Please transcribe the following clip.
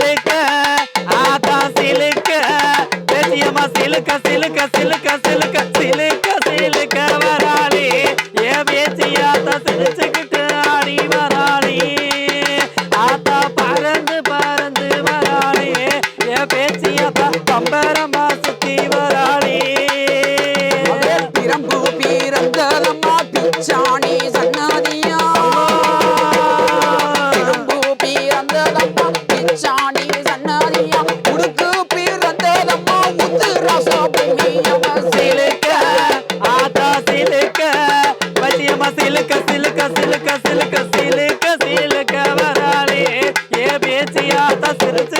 சிலுக்க ஆத்தா சிலுக்க பெரியம்மா சிலுக்க சிலுக்க சிலுக்க சிலுக்க சிலுக்க சிலுக்க வராளி. ஏ பேச்சி ஆத்தா சிரிச்சுக்கிட்டு ஆடி வராளி. ஆத்தா பறந்து பறந்து வராளி. ஏ பேச்சி ஆத்தா பம்பரமா சுத்தி வராளி. பிரம்பு பீரந்தலம்மா பிச்சாணி சன்னாதியா. பிரம்பு பீரந்தலம் சிலுக்க சிலுக்க சிலுக்க சிலுக்க சிலுக்க சிலுக்க.